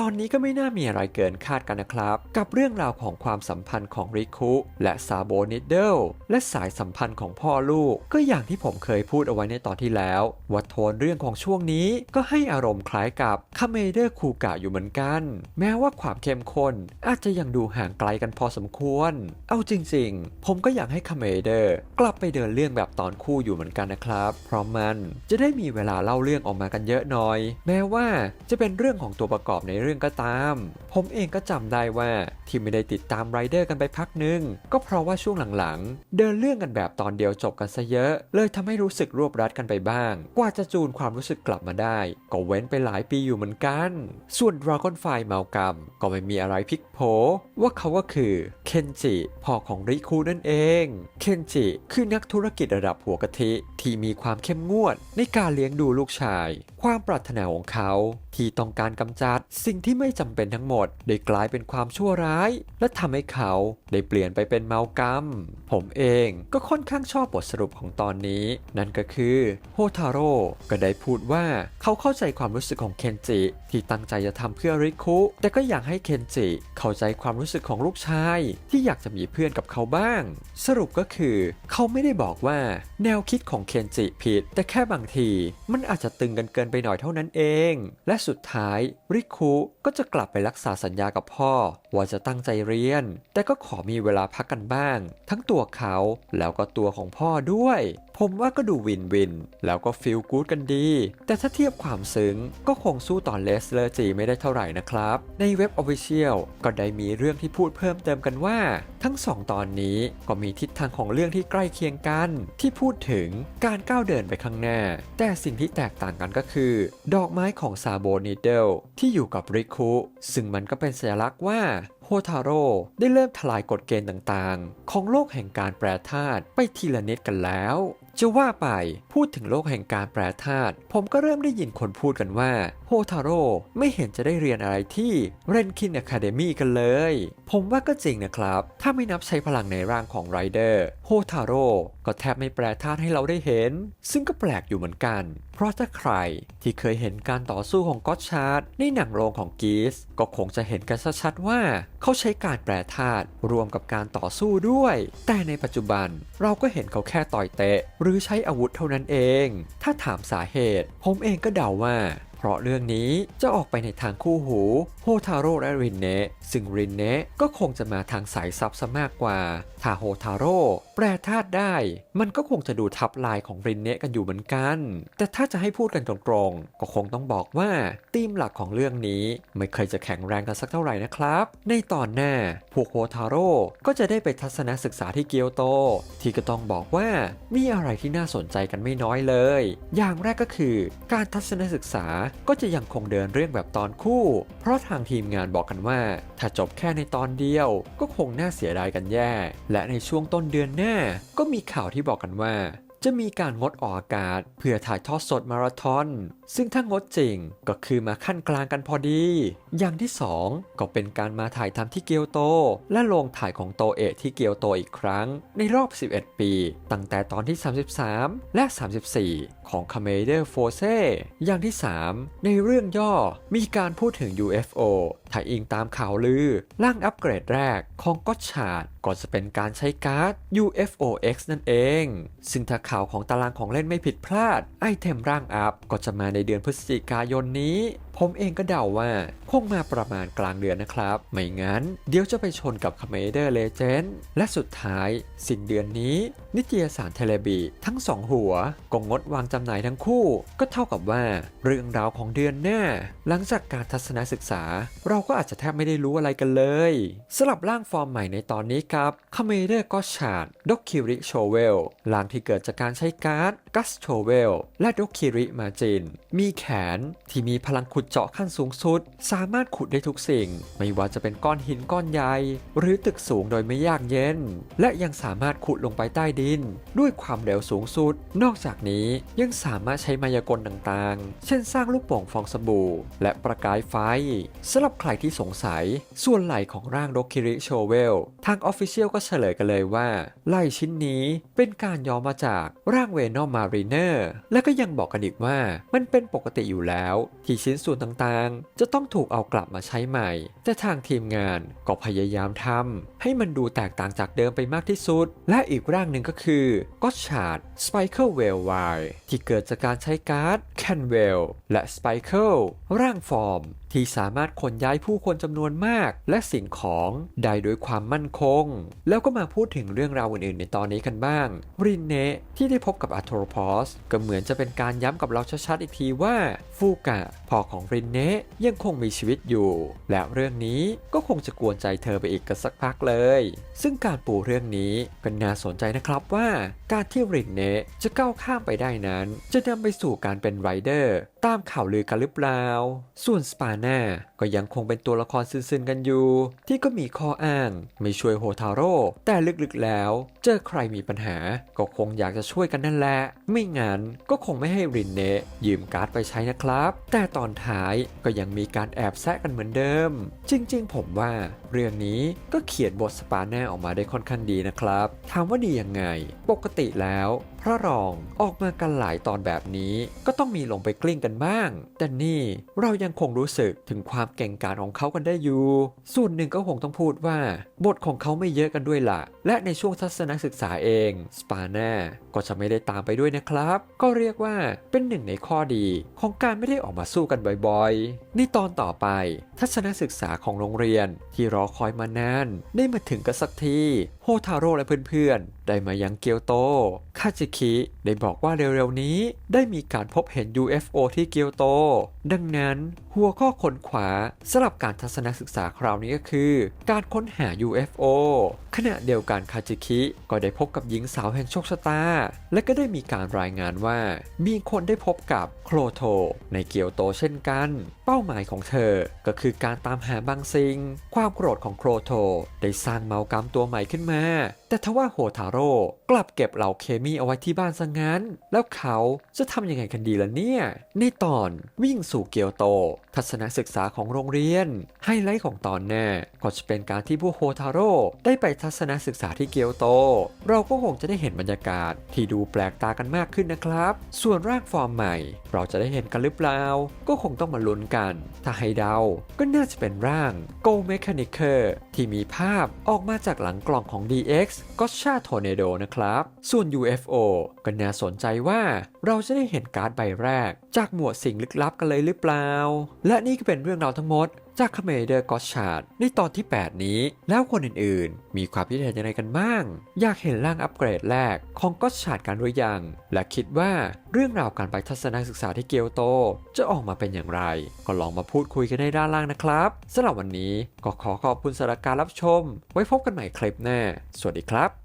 ตอนนี้ก็ไม่น่ามีอะไรเกินคาดกันนะครับ กับเรื่องราวของความสัมพันธ์ของริคุและซาโบนิดเดิลและสายสัมพันธ์ของพ่อลูก ก็อย่างที่ผมเคยพูดเอาไว้ในตอนที่แล้วว่าโทนเรื่องของช่วงนี้ก็ให้อารมณ์คล้ายกับคาเมเดอร์คูกะอยู่เหมือนกัน แม้ว่าความเข้มข้นอาจจะยังดูห่างไกลกันพอสมควร เอาจริงๆ ผมก็อยากให้คาเมเดอร์กลับไปเดินเรื่องแบบตอนคู่อยู่เหมือนกันนะครับ เพราะมันจะได้มีเวลาเล่าเรื่องออกมากันเยอะหน่อย แม้ว่าจะเป็นเรื่องของตัวประกอบในเรื่องก็ตาม ผมเองก็จำได้ว่าที่ไม่ได้ติดตามไรเดอร์กันไปพักหนึง ก็เพราะว่าช่วงหลังๆ เดินเรื่องกันแบบตอนเดียวจบกันซะเยอะ เลยทำให้รู้สึกรวบรัดกันไปบ้าง กว่าจะจูนความรู้สึกกลับมาได้ ก็เว้นไปหลายปีอยู่เหมือนกัน ส่วน Dragon f l y เมากัมก็ไม่มีอะไรพลิกโผว่าเขาก็คือเคนจิพ่อของริคุนั่นเอง เคนจิคือนักธุรกิจระดับหัวกะทิที่มีความเข้มงวดในการเลี้ยงดูลูกชาย ความปรารถนาของเขาที่ต้องการกำจัดสิงที่ไม่จำเป็นทั้งหมด ได้กลายเป็นความชั่วร้าย และทำให้เขาได้เปลี่ยนไปเป็นเมากรรม ผมเองก็ค่อนข้างชอบบทสรุปของตอนนี้ นั่นก็คือโฮทาโร่ก็ได้พูดว่าเขาเข้าใจความรู้สึกของเคนจิ ที่ตั้งใจจะทำเพื่อริคุ แต่ก็อยากให้เคนจิเข้าใจความรู้สึกของลูกชาย ที่อยากจะมีเพื่อนกับเขาบ้าง สรุปก็คือเขาไม่ได้บอกว่าแนวคิดของเคนจิผิด แต่แค่บางทีมันอาจจะตึงกันเกินไปหน่อยเท่านั้นเอง และสุดท้ายริคุ gros ก็จะกลับไปรักษาสัญญากับพ่อ ว่าจะตั้งใจเรียน แต่ก็ขอมีเวลาพักกันบ้าง ทั้งตัวเขาแล้วก็ตัวของพ่อด้วย ผมว่าก็ดูวินวิน แล้วก็ฟีลกู๊ดกันดี แต่ถ้าเทียบความซึ้งก็คงสู้ตอนเลสเลอร์จีไม่ได้เท่าไหร่นะครับ ในเว็บออฟฟิเชียลก็ได้มีเรื่องที่พูดเพิ่มเติมกันว่า ทั้งสองตอนนี้ก็มีทิศทางของเรื่องที่ใกล้เคียงกัน ที่พูดถึงการก้าวเดินไปข้างหน้า แต่สิ่งที่แตกต่างกันก็คือ ดอกไม้ของซาโบนิเดลที่อยู่กับริกคุซึ่งมันก็เป็นสัญลักษณ์ว่าโฮทาโร่ได้เริ่มทลายกฎเกณฑ์ต่างๆ ของโลกแห่งการแปรธาตุไปทีละนิดกันแล้ว จะว่าไปพูดถึงโลกแห่งการแปรธาตุผมก็เริ่มได้ยินคนพูดกันว่าโฮทาโร่ไม่เห็นจะได้เรียนอะไรที่เรนคินอะคาเดมีกันเลย ผมว่าก็จริงนะครับ ถ้าไม่นับใช้พลังในร่างของไรเดอร์ ทาโร่ก็แทบไม่แปรธาตุให้เราได้เห็น ซึ่งก็แปลกอยู่เหมือนกัน เพราะถ้าใครที่เคยเห็นการต่อสู้ของก็อตชาร์ดในหนังโรงของกีสก็คงจะเห็นกันชัดๆว่า เขาใช้การแปรธาตุรวมกับการต่อสู้ด้วย แต่ในปัจจุบันเราก็เห็นเขาแค่ต่อยเตะ หรือใช้อาวุธเท่านั้นเอง ถ้าถามสาเหตุ ผมเองก็เดาว่าเพราะเรื่องนี้จะออกไปในทางคู่หูโฮทาโร่และรินเนะซึ่งรินเนะก็คงจะมาทางสายซับซะมากกว่าถ้าโฮทาโร่แปรธาตุได้ มันก็คงจะดูทับลายของรินเนะกันอยู่เหมือนกัน แต่ถ้าจะให้พูดกันตรงๆ ก็คงต้องบอกว่าธีมหลักของเรื่องนี้ไม่เคยจะแข็งแรงกันสักเท่าไหร่นะครับ ในตอนหน้าพวกโฮทาโร่ก็จะได้ไปทัศนศึกษาที่เกียวโต ที่ก็ต้องบอกว่ามีอะไรที่น่าสนใจกันไม่น้อยเลย อย่างแรกก็คือ การทัศนศึกษาก็จะยังคงเดินเรื่องแบบตอนคู่ เพราะทางทีมงานบอกกันว่า ถ้าจบแค่ในตอนเดียว ก็คงน่าเสียดายกันแย่ และในช่วงต้นเดือนหน้าก็มีข่าวที่บอกกันว่า จะมีการงดออกอากาศ เพื่อถ่ายทอดสดมาราธอน ซึ่งถ้างดจริงก็คือมาขั้นกลางกันพอดี อย่างที่ 2 ก็เป็นการมาถ่ายทำที่เกียวโต และโรงถ่ายของโตเอะที่เกียวโตอีกครั้ง ในรอบ 11 ปี ตั้งแต่ตอนที่ 33 และ 34 ของ c a m e d e r f o r c e อย่างที่ 3 ในเรื่องย่อมีการพูดถึง UFO ถ้าอิงตามข่าวลือ ร่างอัปเกรดแรกของก็ชาดก็จะเป็นการใช้การ์ด UFOX นั่นเอง ซึ่งถ้าข่าวของตารางของเล่นไม่ผิดพลาด ไอเทมร่างอัพก็จะมาในเดือนพฤศจิกายนนี้ ผมเองก็เดาว่า คงมาประมาณกลางเดือนนะครับ ไม่งั้นเดี๋ยวจะไปชนกับ c a m e d e r Legend และสุดท้าย สิ้นเดือนนี้ นิตยสารเทเลบีทั้งสองหัวก็งดวางจำหน่ายทั้งคู่ ก็เท่ากับว่า เรื่องราวของเดือนหน้า หลังจากการทัศนศึกษา เราก็อาจจะแทบไม่ได้รู้อะไรกันเลยสลับร่างฟอร์มใหม่ในตอนนี้ครับ c a m e d e r ก็ชาดด็อกคิริโชเวลร่างที่เกิดจากการใช้การ์ด กัสโชเวล และด็อกคิริมาจิน มีแขนที่มีพลังขุดเจาะขั้นสูงสุด สามารถขุดได้ทุกสิ่ง ไม่ว่าจะเป็นก้อนหินก้อนใหญ่ หรือตึกสูงโดยไม่ยากเย็น และยังสามารถขุดลงไปใต้ดิน ด้วยความเร็วสูงสุด นอกจากนี้ยังสามารถใช้มายากลต่างๆ เช่นสร้างลูกโป่งฟองสบู่ และประกายไฟสำหรับใครที่สงสัย ส่วนไหล่ของร่างด็อกคิริโชเวล ทางออฟฟิเชียลก็เฉลยกันเลยว่าไหล่ชิ้นนี้เป็นการย้อมมาจากร่างเวนอมามารีเนอร์และก็ยังบอกกันอีกว่ามันเป็นปกติอยู่แล้วที่ชิ้นส่วนต่างๆ จะต้องถูกเอากลับมาใช้ใหม่ แต่ทางทีมงานก็พยายามทำให้มันดูแตกต่างจากเดิมไปมากที่สุด และอีกร่างหนึ่งก็คือก็ชาร์ดสไปเคิลเวลไวที่เกิดจากการใช้การ์ดแคนเวลและสไปเคิลร่างฟอร์ม ที่สามารถขนย้ายผู้คนจำนวนมาก และสิ่งของได้โดยความมั่นคง แล้วก็มาพูดถึงเรื่องราวอื่นๆ ในตอนนี้กันบ้าง รินเนะที่ได้พบกับอั t โทรพอสก็เหมือนจะเป็นการย้ำกับเราชัดๆอีกทีว่าฟูกะพ่อของรินเนะยังคงมีชีวิตอยู่ และเรื่องนี้ก็คงจะกวนใจเธอไปอีกกันสักพักเลย ซึ่งการปูเรื่องนี้ก็น่าสนใจนะครับว่า การที่รินเนะจะก้าวข้ามไปได้นั้น จะนำไปสู่การเป็นไรเดอร์ ตามข่าวลือกันหรือเปล่า ส่วนสปาน่าก็ยังคงเป็นตัวละครซึนๆกันอยู่ ที่ก็มีข้ออ้าง ไม่ช่วยโฮทาโร่ แต่ลึกๆแล้ว เจอใครมีปัญหา ก็คงอยากจะช่วยกันนั่นแหละ ไม่งั้นก็คงไม่ให้รินเนะยืมการ์ดไปใช้นะครับ แต่ตอนท้ายก็ยังมีการแอบแซะกันเหมือนเดิม จริงๆ ผมว่า เรื่องนี้ก็เขียนบทสปาน่าออกมาได้ค่อนข้างดีนะครับ ถามว่าดียังไง ปกติแล้ว พระรองออกมากันหลายตอนแบบนี้ก็ต้องมีลงไปกลิ้งกันบ้าง แต่นี่เรายังคงรู้สึกถึงความเก่งกาจของเขากันได้อยู่ ส่วนหนึ่งก็คงต้องพูดว่า บทของเขาไม่เยอะกันด้วยล่ะและในช่วงทัศนศึกษาเองสปาน่าก็จะไม่ได้ตามไปด้วยนะครับ ก็เรียกว่าเป็นหนึ่งในข้อดีของการไม่ได้ออกมาสู้กันบ่อยๆ ในตอนต่อไป ทัศนศึกษาของโรงเรียนที่รอคอยมานาน ได้มาถึงกันสักทีโฮทาโร่และเพื่อนๆ ได้มายังเกียวโต คาจิคิได้บอกว่าเร็วๆนี้ ได้มีการพบเห็น UFO ที่เกียวโต ดังนั้นหัวข้อค้นขวาสำหรับการทัศนศึกษาคราวนี้ก็คือ การค้นหา UFO ขณะเดียวกันคาจิคิก็ได้พบกับหญิงสาวแห่งโชคชะตา และก็ได้มีการรายงานว่า มีคนได้พบกับโครโทในเกียวโตเช่นกัน เป้าหมายของเธอก็คือการตามหาบางสิ่ง ความโกรธของโครโทได้สร้างเมากรรมตัวใหม่ขึ้นมา แต่ทว่าโฮทาโร่กลับเก็บเหล่าเคมีเอาไว้ที่บ้านซะงั้น แล้วเขาจะทำยังไงกันดีล่ะเนี่ย ในตอนวิ่งสู่เกียวโต ทัศนศึกษาของโรงเรียน ไฮไลท์ของตอนแน่ก็จะเป็นการที่ผู้โฮทาโร่ได้ไปทัศนศึกษาที่เกียวโต เราก็คงจะได้เห็นบรรยากาศที่ดูแปลกตากันมากขึ้นนะครับ ส่วนร่างฟอร์มใหม่ เราจะได้เห็นกันหรือเปล่า ก็คงต้องมาลุ้นกัน ถ้าให้เดา ก็น่าจะเป็นร่าง Go Mechanicer ที่มีภาพออกมาจากหลังกล่องของ DX ก็ชาทอร์เนโดนะครับ ส่วน UFO ก็น่าสนใจว่า เราจะได้เห็นการ์ดใบแรก จากหมวดสิ่งลึกลับกันเลยหรือเปล่า และนี่ก็เป็นเรื่องราวทั้งหมด จากคาเมเดอร์กอชชาร์ดในตอนที่ 8 นี้ แล้วคนอื่นๆ มีความคิดเห็นยังไงกันบ้าง อยากเห็นร่างอัปเกรดแรกของกอชชาร์ดกันหรือยัง และคิดว่าเรื่องราวการไปทัศนศึกษาที่เกียวโต จะออกมาเป็นอย่างไร ก็ลองมาพูดคุยกันในด้านล่างนะครับสำหรับวันนี้ก็ขอขอบคุณสำหรับการรับชม ไว้พบกันใหม่คลิปหน้า สวัสดีครับ